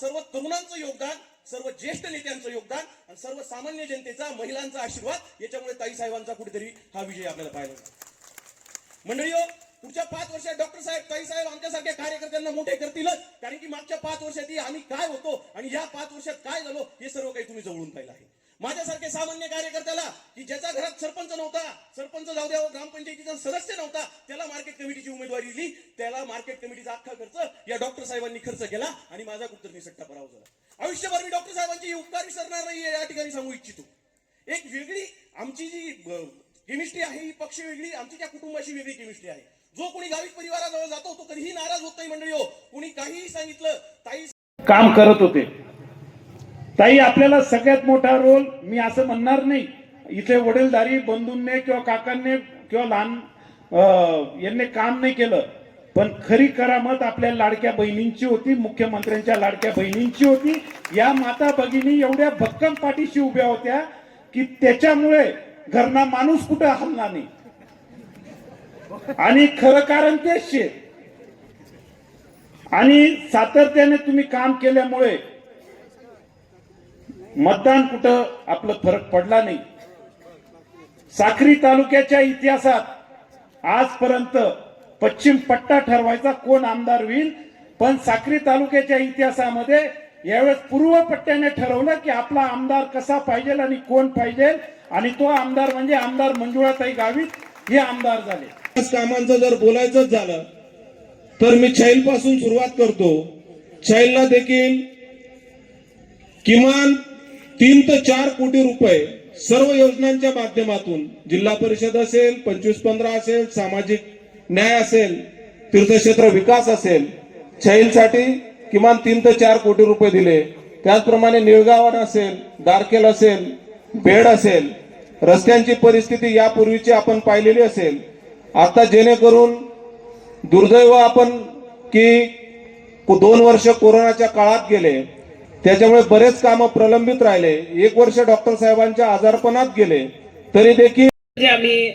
सर्व तरुणांचं योगदान सर्व ज्येष्ठ नेत्यांचं योगदान आणि सर्व सामान्य जनतेचा महिलांचा आशीर्वाद याच्यामुळे ताई साहेबांचा कुठेतरी हा विजय आपल्याला पाहायला मिळाला. मंडळी पुढच्या पाच वर्षात डॉक्टर साहेब ताई साहेब आमच्यासारख्या कार्यकर्त्यांना मोठे करतीलच कारण की मागच्या पाच वर्षात आम्ही काय होतो आणि या पाच वर्षात काय झालो हे सर्व काही तुम्ही जवळून पाहिलं आहे माझ्यासारखे सामान्य कार्यकर्त्याला की ज्याच्या घरात सरपंच नव्हता सरपंच जाऊ द्या ग्रामपंचायतीचा सदस्य नव्हता त्याला मार्केट कमिटीची उमेदवारी दिली. त्याला मार्केट कमिटीचा अख्खा खर्च या डॉक्टर साहेबांनी खर्च केला आणि माझा कुठतरी सट्टा पराभव झाला. आयुष्यभर मी डॉक्टर साहेबांची उपकार विसरणार नाही या ठिकाणी सांगू इच्छितो. एक वेगळी आमची जी केमिस्ट्री आहे ही पक्ष वेगळी आमची त्या कुटुंबाची वेगळी केमिस्ट्री आहे. जो कोणी गावित परिवाराजवळ जातो तो कधीही नाराज होत नाही मंडळी हो. कोणी काहीही सांगितलं ताई काम करत होते. ताई आपल्याला सगळ्यात मोठा रोल मी असं म्हणणार नाही. इथे वडीलधारी बंधूंनी किंवा काकांनी किंवा लहान यांनी काम नाही केलं. पण खरी करामत आपल्या लाडक्या बहिणींची होती मुख्यमंत्र्यांच्या लाडक्या बहिणींची होती. या माता भगिनी एवढ्या भक्कम पाठीशी उभ्या होत्या की त्याच्यामुळे घरना माणूस कुठं हल्ला नाही. आणि खरं कारण तेच शे. आणि सातत्याने तुम्ही काम केल्यामुळे मतदान कुठं आपलं फरक पडला नाही. साखरी तालुक्याच्या इतिहासात आजपर्यंत पश्चिम पट्टा ठरवायचा कोण आमदार होईल पण साक्री तालुक्याच्या इतिहासामध्ये यावेळेस पूर्व पट्ट्याने ठरवलं की आपला आमदार कसा पाहिजे आणि कोण पाहिजे आणि तो आमदार म्हणजे आमदार मंजुळाताई गावित हे आमदार झाले. कामांचं जर बोलायचंच झालं तर मी छैलपासून सुरुवात करतो. छैलला देखील किमान तीन ते चार कोटी रुपये सर्व योजनांच्या माध्यमातून जिल्हा परिषद असेल पंचवीस पंधरा असेल सामाजिक न्याय असेल तीर्थक्षेत्र विकास असेल छैलसाठी किमान तीन ते चार कोटी रुपये दिले. त्याचप्रमाणे निळगावन असेल दारकेल असेल बेड असेल रस्त्यांची परिस्थिती यापूर्वीची आपण पाहिलेली असेल. आता जेणेकरून दुर्दैव आपण की दोन वर्ष कोरोनाच्या काळात गेले त्याच्यामुळे बरेच कामं प्रलंबित राहिले. एक वर्ष डॉक्टर साहेबांच्या आजारपणात गेले. तरी देखील म्हणजे आम्ही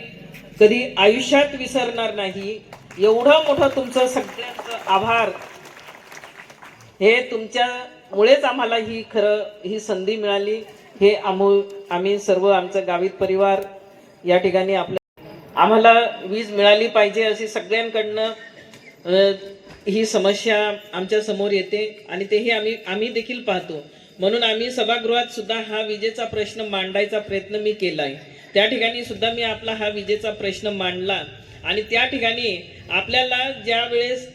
कधी आयुष्यात विसरणार नाही. एवढं मोठं तुमचं सगळ्यांचं आभार. हे तुमच्यामुळेच आम्हाला ही खरं ही संधी मिळाली. हे आमू आम्ही सर्व आमचं गावित परिवार या ठिकाणी आपल्या आम्हाला वीज मिळाली पाहिजे अशी सगळ्यांकडनं ही समस्या आमच्यासमोर येते आणि तेही आम्ही आम्ही देखील पाहतो. म्हणून आम्ही सभागृहात सुद्धा हा विजेचा प्रश्न मांडायचा प्रयत्न मी केलाय. त्या ठिकाणी सुद्धा मी आपला हा विजेचा प्रश्न मांडला आणि त्या ठिकाणी आपल्याला ज्या वेळेस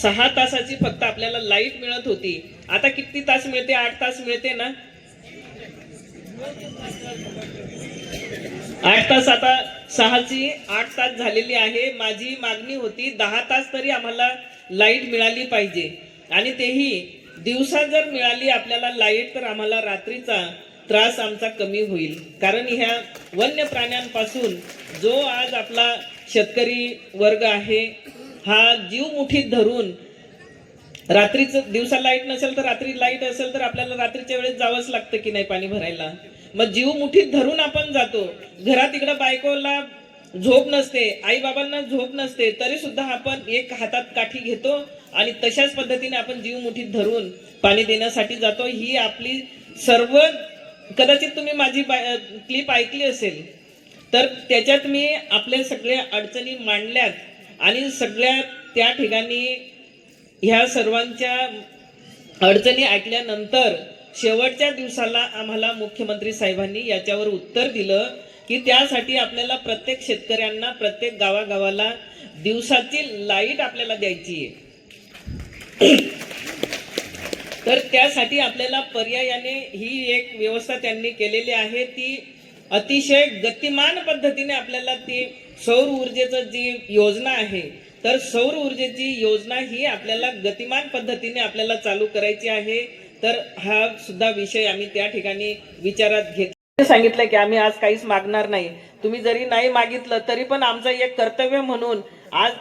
सहा तासाची फक्त आपल्याला लाइट मिळत होती. आता किती तास मिळते? आठ तास मिळते ना? आठ तास आता सहाची आठ तास झालेली आहे. माझी मागणी होती दहा तास तरी आम्हाला लाइट मिळाली पाहिजे. आणि तेही दिवसा जर मिळाली आपल्याला लाइट तर आम्हाला रात्रीचा त्रास आमचा कमी होईल. कारण ह्या वन्य प्राण्यांपासून जो आज आपला शेतकरी वर्ग आहे हा जीव मुठीत धरून रात्रीचं दिवसा लाइट नसेल तर रात्री लाइट असेल तर आपल्याला रात्रीच्या वेळेस जावंच लागतं की नाही पाणी भरायला. मग जीव मुठीत धरून आपण जातो. घरात इकडं बायकोला झोप नसते आई बाबांना झोप नसते तरी सुद्धा आपण एक हातात काठी घेतो आणि तशाच पद्धतीने आपण जीव मुठीत धरून पाणी देण्यासाठी जातो. ही आपली सर्व कदाचित तुम्ही माझी क्लिप ऐकली असेल तर त्याच्यात मी आपले सगळ्या अडचणी मांडल्यात आणि सगळ्या त्या ठिकाणी ह्या सर्वांच्या अडचणी ऐकल्यानंतर शेवटच्या दिवसाला आम्हाला मुख्यमंत्री साहेबांनी याच्यावर उत्तर दिलं. की त्यासाठी आपल्याला प्रत्येक शेतकऱ्यांना प्रत्येक गावागावाला दिवसाची लाइट आपल्याला द्यायची आहे. तर त्यासाठी आपल्याला पर्यायाने ही एक व्यवस्था त्यांनी केलेली आहे. ती अतिशय गतिमान पद्धतीने आपल्याला ती सौर ऊर्जेचं जी योजना आहे तर सौर ऊर्जेची योजना ही आपल्याला गतिमान पद्धतीने आपल्याला चालू करायची आहे. तर हा सुद्धा विषय आम्ही त्या ठिकाणी विचारात घेत सांगितलं की आम्ही आज काहीच मागणार नाही. तुम्ही जरी नाही मागितलं तरी पण आमचं एक कर्तव्य म्हणून आज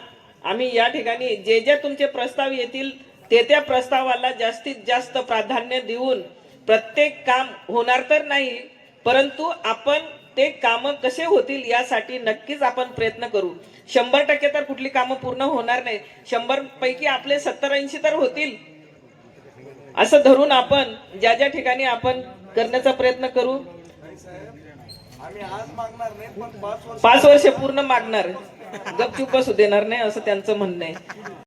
आम्ही या ठिकाणी जे जे तुमचे प्रस्ताव येतील ते त्या प्रस्तावाला जास्तीत जास्त प्राधान्य देऊन प्रत्येक काम होणार तर नाही परंतु आपण ते कामं कसे होतील यासाठी नक्कीच आपण प्रयत्न करू. शंभर टक्के तर कुठली कामं पूर्ण होणार नाही. शंभर पैकी आपले सत्तर ऐंशी तर होतील. असं धरून आपण ज्या ज्या ठिकाणी आपण करण्याचा प्रयत्न करू पाच वर्ष पूर्ण मागणार. गपचूप बसू देणार नाही असं त्यांचं म्हणणं आहे.